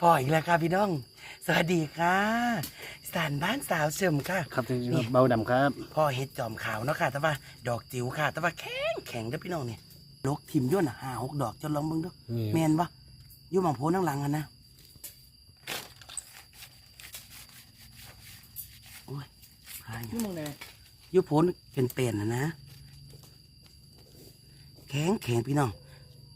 พออีกแล้วค่ะพี่น้อง สวัสดีค่ะสานบ้านสาวเฉิมค่ะ ครับที่เบาดำครับพ่อเฮ็ดจอมขาวเนาะค่ะแต่ว่าดอกจิ๋วค่ะ แต่ว่าแข็งแข็งเด้อพี่น้องเนี่ยลกทิมย่นหาหกดอกจนลองเบิ่งดูนี่แมนปะอยู่หมองโพนั่งหลังกันนะโอ้ยพายนี่มึงไงอยู่โพนเป็นเป็นนะนะ แข็งแข็งพี่น้อง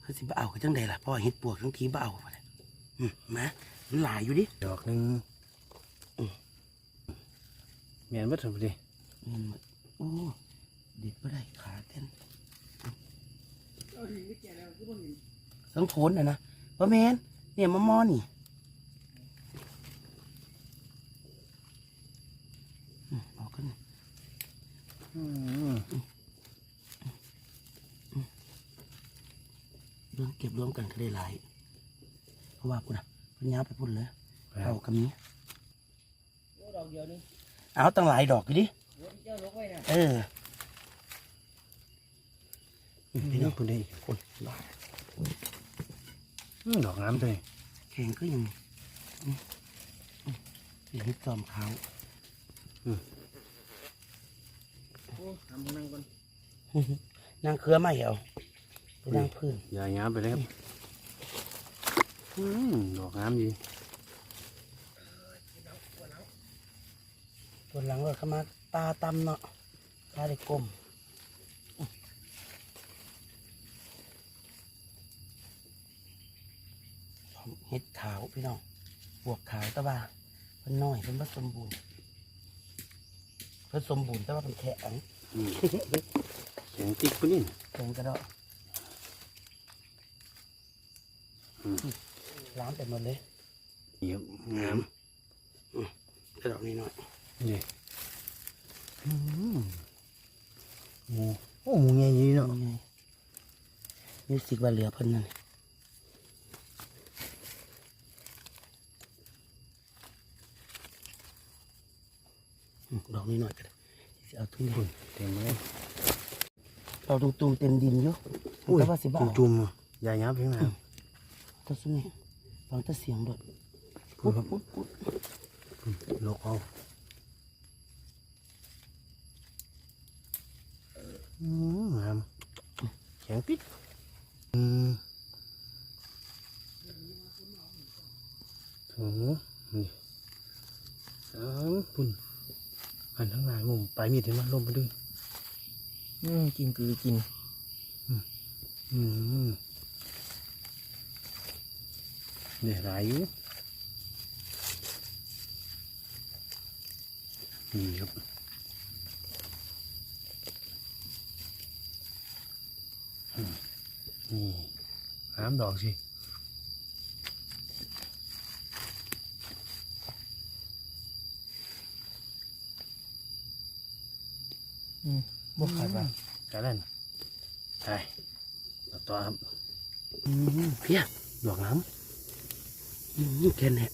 เขาสิบ่เอาเขาจังใดล่ะพ่อเฮ็ดปวกทั้งทีบ่เอาไปเลยอื มมามันหลายอยู่ดิ ดอกหนึ่งอืมเมียนวัตถุดิเงินหมดโอ้เด็ดบ่ได้ขาเต้นทั้งโพนนะนะบ่แมนเนี่ยมะมอนี่อืมเอาขึ้นอืมเรื่องเก็บรวมกันก็ได้หลายเพราะ ว่าคุณอะเพันยาวไปพุ่นเลยเอากับนี้ดอกเดียวนึงเอาตั้งหลายดอกอยู่ดิรถเจ้าลกไว้นะเอออืมพี่พี่น้น้อองงคุณได้คนหลายอืมดอกน้ำเลยแข็งก็ยังอืมอืมเป็นฮิตจอมเขาโอ้ทำนั่งก่อนนางเครือไม่เอาไปนางพื้นอย่าหยาบไปเลยครับอืม ดอกน้ำดีตัวหลังเราเข้ามาตาตำเนาะตาได้กลมเห็ดขาวพี่น้องบวกขาวต่ว่าเป็นน้อยเป็นผสมบูรณ์ผสมบูรณ์แต่ว่าเป็นแข็งอืมเสียงติ๊กปุ่นนี่แข็งกระดอก ล้างไปหมดเลยนี่ครับงามกระดอกนี้หน่อยนี่อืมหมูโอ้หมูใหญ่ยี่เนาะเอาไงนี่สิกว่าเหลือเพิ่นนั่นอืมดอกนี้หน่อยก็ได้สิเอาทุ่งคุณเต็มเลยเราตรงๆเต็มดินอยู่แต่ว่าสิบ้าจุ่มๆอย่าหยาบเพียงน้ตัวสุนี่ ฟังแต่เสียงโดดำพูดครับปุ๊บปุ๊บลกเอาอืมงามแข็งปิ๊ดอืมโอ้นี่สามปุ่นอันทั้งหลายมุมปมีดเห็นไหมลงไปด้วยอืมกินคือกิน อืมอืม เนี่ยหลายอยู่นี่ครับอืมนี่น้ำดอกสิบ่ขาดว่ากันนั่นไปต่อต่อครับอืมเพียดอกน้อืม แค่นี้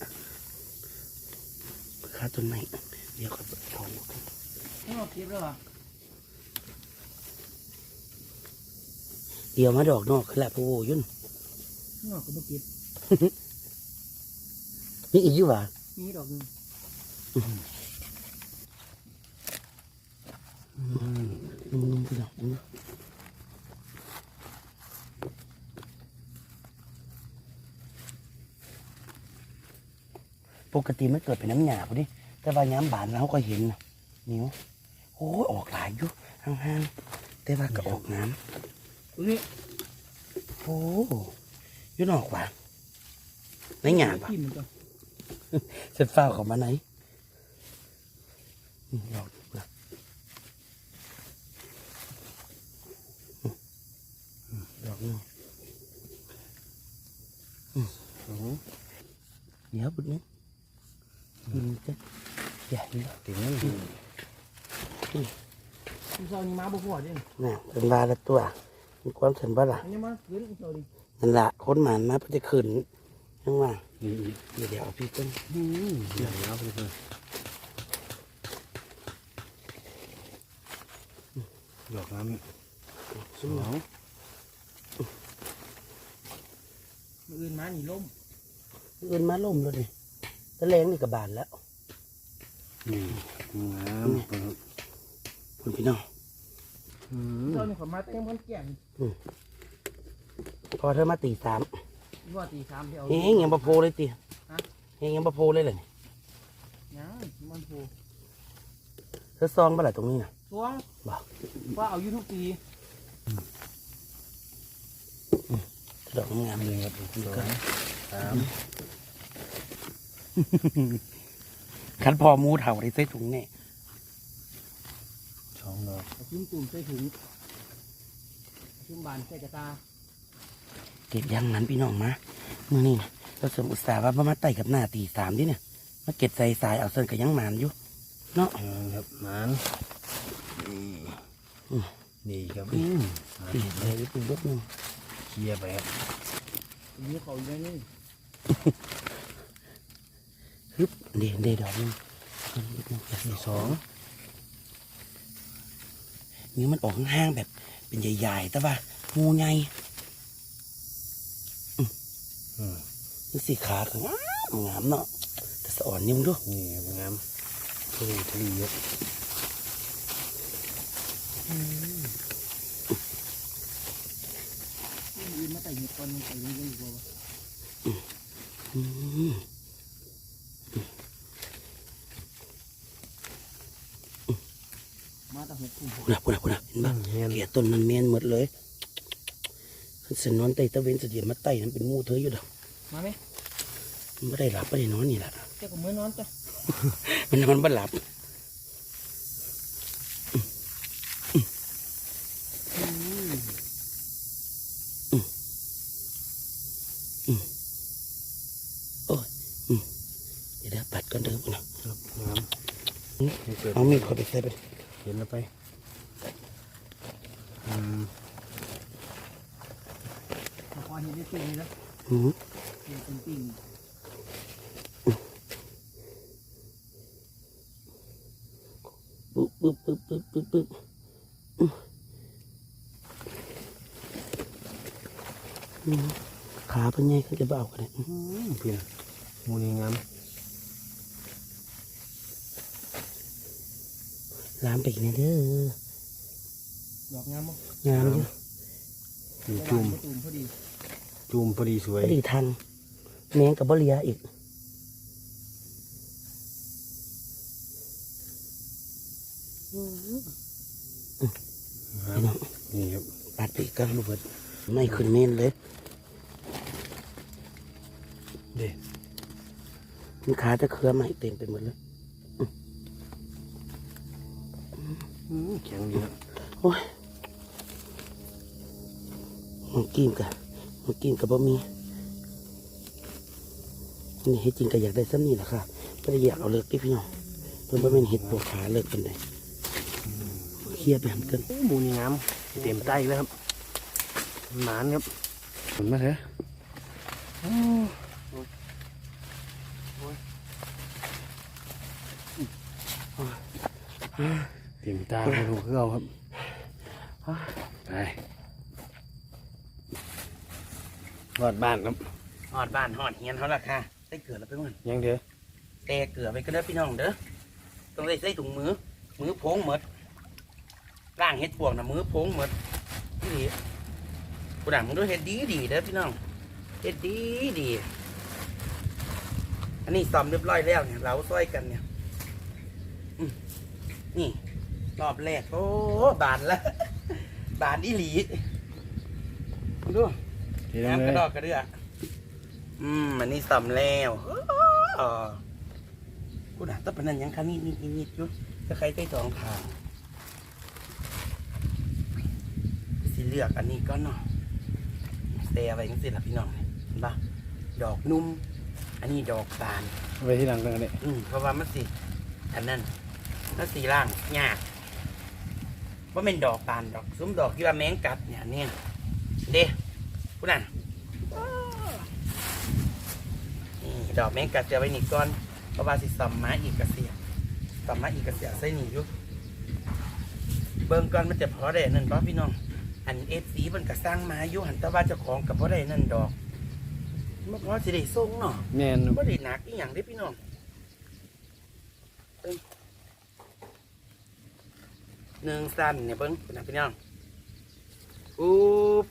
ขาต้นไม้เดี๋ยวก็ถอนออกกันไม่เอาเก็บแล้วเหรอเดี๋ยวมาดอกนอกคือละผู้ยุ่นข้างนอกก็ไม่เก็บนี่อีกอยู่ว่ะมีดอกหนึงำอืมนุ่มๆพี่น้อง ปกติไม่เกิดเป็นน้ำหยาพอดีแต่ว่าย้ำบานเราก็เห็นนะนิ้วโอ้ยออกหลายอยู่ห่างๆแต่ว่าก็ออกน้อุ้ยโอ้ยุ่นออกว่ะในหยาบอะเสร็จฟ้าวเขามาไหนอืมดอกละอืมอืมดอกนึงโอ้โหเดี๋ยวบุญนึ งอืมจะใหญ่เลยเต็มนั่นคุณเจ้านี่มาบ่พอเด้น่ะเป็นวาละตัวมีความสันบ่ล่ะอันนี้มาเกินคุณเจ้าดินั่นละคนหมานมาเพื่อจะขึ้นยังว่านี่เดี๋ยวเดี๋ยวเอาพี่ต้นอืมเดี๋ยวเอาไปเลยดอกน้ำสมองมืออื่นมานี่ล่มอเอินมาล่มแล้วดิ ตะแรงนี่กับบานแล้วนี่งามครับคุณพี่น้องอืมเจ้านี่ขอมาแต่ยังพันแก่นพอเธอมาตีสามว่าตีสามที่เอาเฮงยังบะโพเลยตีฮะเฮงยังบะโพเลยเลยยังมันผูเธอซองเมื่อไหร่ตรงนี้นะสวงบ่ว่าเอาอยู่ทุกปีดอกงามหนึ่งครับสองสาม ๆคันพอหมูเถ่าได้ใส่ถุงแน่สองดอกเอาชิ้นตุ่มใส่ถุงเอาชิ้นบานใส่กระตา เก็บยังนั้นพี่น้องมาเมื่อนี้นะเราสมอุตสาห์ว่าบ่มาไต่กับหน้าตีสามดิเนี่ยมาเก็บใส่สายเอาเส้นกับยังหมานอยู่เนาะงามครับหมันอืมนี่ครับอืมหมานตีเลยเป็นรถนึงเคลียร์ไปครับอันนี้เขาอยู่ในนี่ ฮึบเดี๋ยวเดดอกนึงนี่สองนี่มันออกห้างแบบเป็นใหญ่ๆแต่ว่างูไงอืมนี่สีขาของงามเนาะแต่สะอ่อนนิ่มด้วยนี่งามทะเลทะเลเยอะ ที่ยืนมาแต่เห็ดก่อนใส่ยังอยู่บ่วะ อืม มาแต่หกกลุ่ม พูดนะพูดนะพูดนะเห็นปะเงี้ยเกลียต้นมันเมียนหมดเลยขันสนอนไต่ตะเวนเสดียมาไต่นั้นเป็นงูเธออยู่ดอกมาไหมมันไม่ได้หลับไม่ได้นอนนี่แหละเจ้าก็มือนอนจ้ะมันนอนไม่หลับอืมโอ้ยอืมเดี๋ยวเดี๋ยวปัดก่อนเด้อพูดนะครับงามนี่เปิดเอามีดเขาไปใส่ไปเห็นแล้วไปอืม มา คอยเห็ดได้ตีนี่นะอืมเห็ดเป็นปิ่งปึ๊บปึ๊บปึ๊บปึ๊บปึ๊บปึ๊บอืมอืมขาเป็นไงเขาจะเบากันเลยอืมเพียนมูนี่งามล้ามไปอีกนะเด้อดอกงามมั้งงามอยู่นี่จุ่มตุ่มพอดี จุ่มพอดีสวพยอดีทันแมงกับบเลียอีกงามนี่ครับปัดไปอีกก็รูเบิดไม่ขึ้นเมนเลยเด็มันขาจะเคลือใหม่เต็มไปหมดเลยแข็งดีครับโอ้ยมันกินกะ มันกินกับบะมีนี่ให้จริงก็อยากได้ซ้ำนี่แหละค่ะไม่ได้อยากเอาเลิกที่พี่น้องเพิ่นบ่แม่นเห็ดปวดขาเลิกกันเลยเครียดไปหันกันโอ้มูนี่งามเต็มใต้แล้วครับหมานครับเห็นไหมเถอะเต็มตาไปถูกคือเอาครับไป รอดบ้านครับหอดบ้านหอดเฮียนเขาละค่ะได้เกลือแล้วไปมันยังเด้อแต่เกลือไปก็ได้อพี่น้องเด้อต้องได้ใส่ถุงมือ มือโพงหมดล่างเห็ดปวกนะมือโพงหมดนี่ดีกูด่ามึงด้วยเห็ดดีดีเด้อพี่น้องเห็ดดีดีอันนี้ซ่อมเรียบร้อยแล้วเนี่ยเราซ้อยกันเนี่ยอืมนี่รอบแรกโอ้บานละบานอีหลีดู เดี๋ยวน้ำเลกระยดอกกระเดืออืมอันนี้ซ่อมแล้วเออกูด่าต้องเป็นนั่นยังคะนี่นี่นี่จุดจะใครใกล้สองทางสิเลือกอันนี้ก็เนาะเตะไว้ยังสิล่ะพี่น้องเห็นปะดอกนุ่ม อันนี้ดอกบาน เอาไปที่หลังกันเลยอืมเพราะว่ามันสิอันนั้นมันสีล่างยากว่าเป็นดอกบานดอกซุ้มดอกที่ว่าแมงกัดเนี่ยเนี่ยเด้ คุณน่ะนี่ดอกแมงกัดจะไว้นี่ก่อนเพราะว่าสิสัมมาอีกกระเสียสัมมาอีกกระเสียใส่หนีอยู่เบิ่งก่อนมันจะพอได้นั่นป่ะพี่น้อง อันเอฟซีมันก็สร้างมาอยู่หันแตะว่าเจ้าของกับพอได้นั่นดอกมันพอสิได้ส่งเนาะแม่นบ่ได้หนักอีหยังเด้พี่น้องเบิ่งหนึ่งสั้นเนี่ยเบิ่งพี่น้องพี่น้องอุ๊บ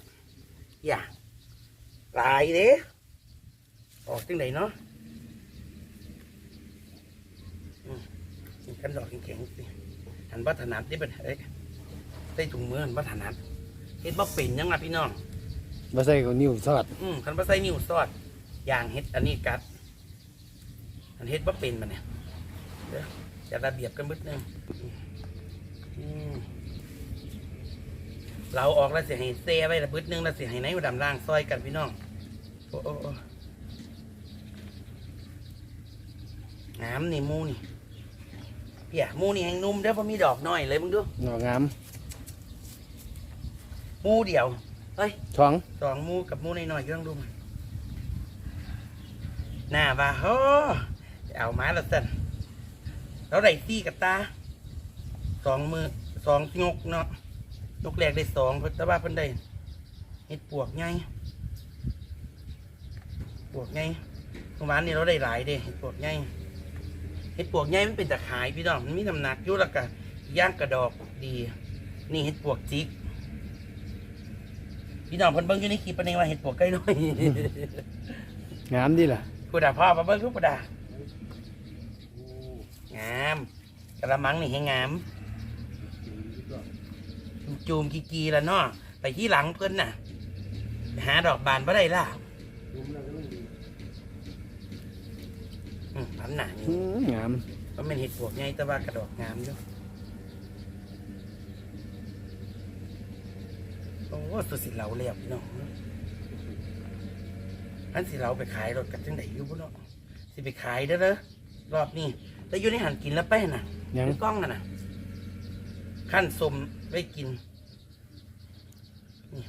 อย่า หลายเด้ออกจังไดเนาะอืมนี่กันดอกแข็งๆสิหันบ่ถนัดนี่เป็นเอ้ยใส่ถุงมือหันบ่ถนัดเฮ็ดบ่เป็นยังล่ะพี่น้องบ่ใส่กับนิ้วสอดอืมคันบ่ใส่นิ้วซอดอย่างเฮ็ดอันนี้กัดอันเฮ็ดบ่เป็นมันเนี่ยเดี๋ยวจะระเบียบกันบึดหนึงอืม เราออกแล้วสิให้เซไว้ละบึดหนึงแล้วสิให้ไหนมาดำล่างซอยกันพี่น้องโอ้โอ้โอ้น้ำนี่หมูนี่เปียหมูนี่แห้งนุ่มเด้อเพราะมีดอกน้อยเลยมึงดูหน่องามหมูเดียวเฮ้ยท้องสองหมูกับหมูน้อยๆก็ต้องดูมันหน้าว่าโอ้เอามาและสันแล้วได้ซี่กับตาสองมือสองงกเนาะ นกแรกได้สองเพิ่นแต่ว่าเพิ่นได้เห็ดปวกไงปวกไงเมื่อวานนี้เราได้หลายเด้เห็ดปวกไงเห็ดปวกไงมันเป็นตะขายพี่น้องมันมีน้ำหนักอยู่แล้วก็ย่างกระดอกดี นี่เห็ดปวกจิกพี่น้องเพิ่นเบิ่งอยู่ในคลิปปานนี้ว่าเห็ดปวกไก่น้อยงามดีล่ะกูด่าพ่อมาเบิ่งกูด่างามกระมังนี่ให้งาม จูมกีกีแล้วเนาะไปที่หลังเพิ่นน่ะไปหาดอกบานบ่ได้ล่ะอืมพันหนานี่อืมงามก็เป็นเห็ดปวกไงแต่ว่ากระดอกงามอยู่โอ้สุดสิเหลาเรียบพี่น้องอันสิเหลาไปขายรถกับจังไดอยู่บ่เนาะสิไปขายเด้อเด้อรอบนี้แล้วอยู่ในหันกินแล้วไปน่ะยังในกล้องน่ะน่ะขั้นสมไว้กินนี่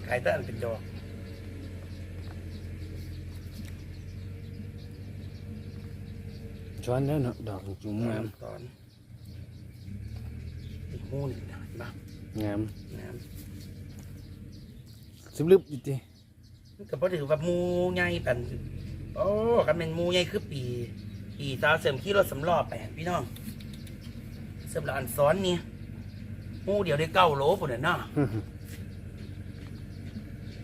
ขายแต่อันเป็นดอกช้อนแล้วเนาะดอกจุ่มงามตอนอีกหูนี่นะเห็นปะงามน้ซึบลึบอีกทีำมันก็บ่ถือว่าหมูใหญ่ปันโอ้กันเป็นหมูใหญ่คือปี ปีสาวเสริมขี่รถสำล้อแปดพี่น้องเสริมละอันซ้อนนี่หมูเดียวได้เก้าโลปุ่นน่ะเนาะ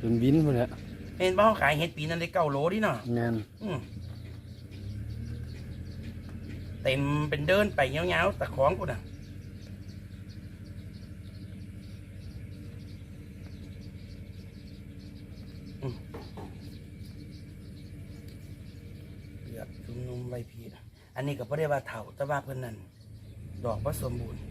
จนวินหมดแล้วเห็นบ่เขาขายเห็ดปีนั้นได้เก้าโลดิเนาะงามอืมเต็มเป็นเดินไปเงี้ยวๆตะของกูน่ะอืมเลือกชุมนุมใบพีนะอันนี้ก็ไม่ได้ว่าเถ่าแต่ว่าเพิ่นนั่นดอกผสมบูรณ์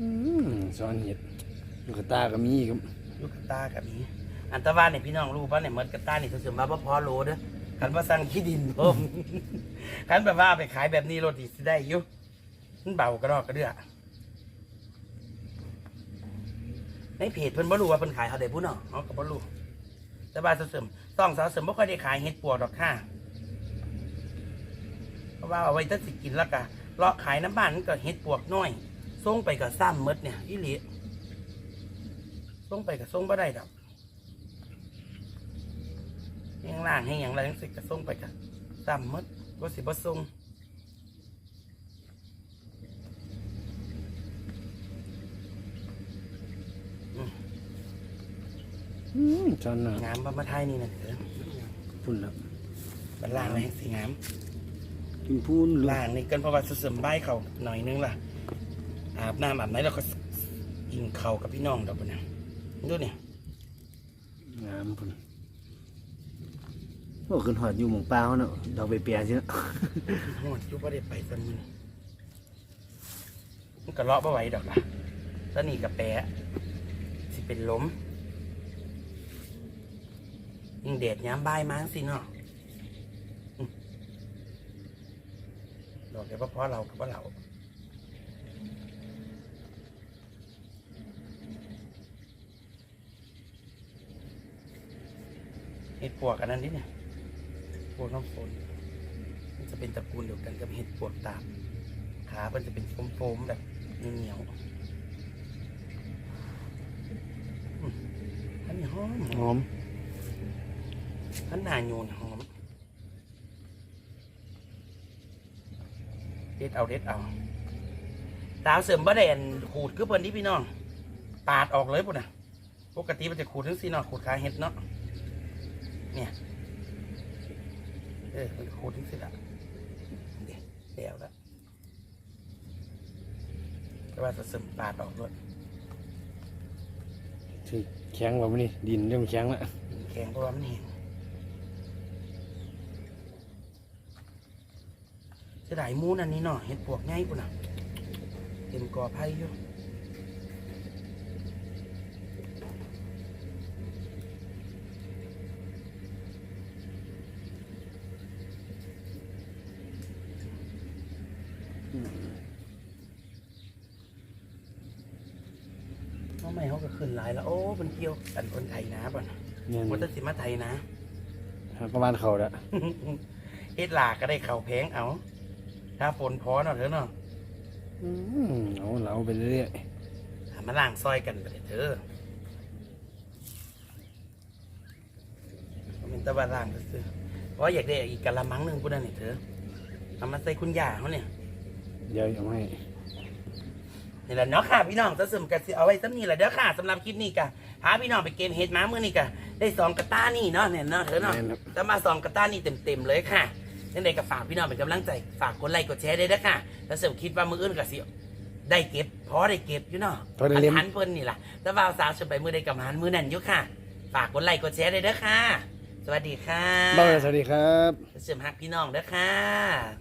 อืมช้อนเห็ดลูกตาก็มีครับลูกตากับนี้อันตะวันเนี่ยพี่น้องรู้ป่ะเนี่ยเมดกระตาเนี่ยเสริมมาบ่พอโลเด้อคันว่าสั่งขี้ดินเพิ่มคันแบบว่าไปขายแบบนี้รถดีสิได้อยู่มันเบากระดอกกระเดือในเพจเพิ่นบ่รู้ว่าเพิ่นขายเท่าใดพุ่นเนาะเขาก็บ่รู้แต่ว่าเสริมต้องสาวเสริมบ่ค่อยได้ขายเฮ็ดปวกดอกค่ะเพราะว่าเอาไว้ถ้าสิกินแล้วก็เลาะขายน้ำบ้านมันก็เฮ็ดปวกน้อย ส่งไปก็ซ้ำหมดเนี่ยอีหลีส่งไปก็ส่งบ่ได้ดอกยังล่างให้หยังไรจังสิก็ส่งไปก็ซ้ำหมดบ่สิบ่ส่งอืมช้อนเนาะงามบำมาไทยนี่นะเถอะพุ่นแล้วบันล่างเลยสิงามกินพูนล่างนี่กันเพราะว่าเสริมใบายเขาหน่อยนึงล่ะ อาบน้ำอาบไหนแล้วก็กินเขาวกับพี่น้องดอกบัดนะดูนี่งามพุ่นโอ้ขึ้นหอดอยู่หมองเปล่าเนาะดอกใบเปียใช่ไหมหอดอยุบว่าได้ไปสันมือมันก็เลาะบ่ไหวดอกล่ะตอนนี้กับแปะสิเป็นล้มยิ่งเดดย้ำบายมาสิเนาะอืมดอกเดี๋ยวพ่อเรากับว่าเรา ห็ดปวกอันนั้นนี่เนี่ยปวกน้ำฝนมันจะเป็นตระกูลเดียวกันกับเห็ดปวกตามขามันจะเป็นโฟมๆแบบเหนียวอันนี้หอมหอมอันหนาโยนหอมเด็ดเอาเด็ดเอาตาเสริมบะแดนขูดคือเพิ่นที่พี่น้อง ปาดออกเลยปุ่นนะปกติมันจะขูดทั้งสี่นอขูดขาเห็ดเนาะ เนี่ย เออมันขูดทั้งสี่ละเดี๋ยวเดี๋ยวละแต่ว่าจะเสริมปาดออกด้วยสิแข็งแบบนี้ ดินเริ่มแข็งแล้วแข็งเพราะว่ามันแห้งจะได้หมูนั่นนี่เนาะเห็ดปวกง่ายปุ่นน่ะเต็มกอไผ่อยู่ ทำ ไมเขาก็ขึ้นหลายแล้วโอ้มันเกี่ยวกันคนไทยนะป่ะนะเนี่ยมันจะสิมาไทยนะประมาณเขาละเฮ็ดหลากก็ได้เข่าแพงเอา ถ้าฝนพอเนาะเถอะเนาะอืมเอาเราไปเรื่อยหามาล่างซอยกันไปเถอะเอาเป็นตะวันล่างซื้อๆเพราะอยากได้อีกกะละมังหนึ่งพุ่นนั่นนี่เถอะเอามาใส่คุณย่าเขาเนี่ยๆเดี๋ยวเอาให้ นี่แหละเนาะค่ะพี่น้องจะซึมกันสิเอาไว้สักนี่แหละเด้อค่ะสำหรับคลิปนี้กะพาพี่น้องไปเกมเฮดม้าเมื่อนี่กะได้สองกระต้านี่เนาะเนี่ยเนาะเถอะเนาะแม่นครับจะมาสองกระต้านี่เต็มๆเลยค่ะยังไงก็ฝากพี่น้องเป็นกำลังใจฝากกดไลค์กดแชร์ด้วยนะค่ะแล้วเสริมคิดว่ามืออื่นกับสิได้เก็บพอได้เก็บอยู่เนาะพอได้เล่มหันเพิ่นนี่ล่ะแต่ว่าสาวจะไปมือใดกับหันมือนั่นอยู่ค่ะ ฝากกดไลค์กดแชร์ด้วยนะค่ะ สวัสดีค่ะบ้าสวัสดีครับเสริมฮักพี่น้องเด้อค่ะ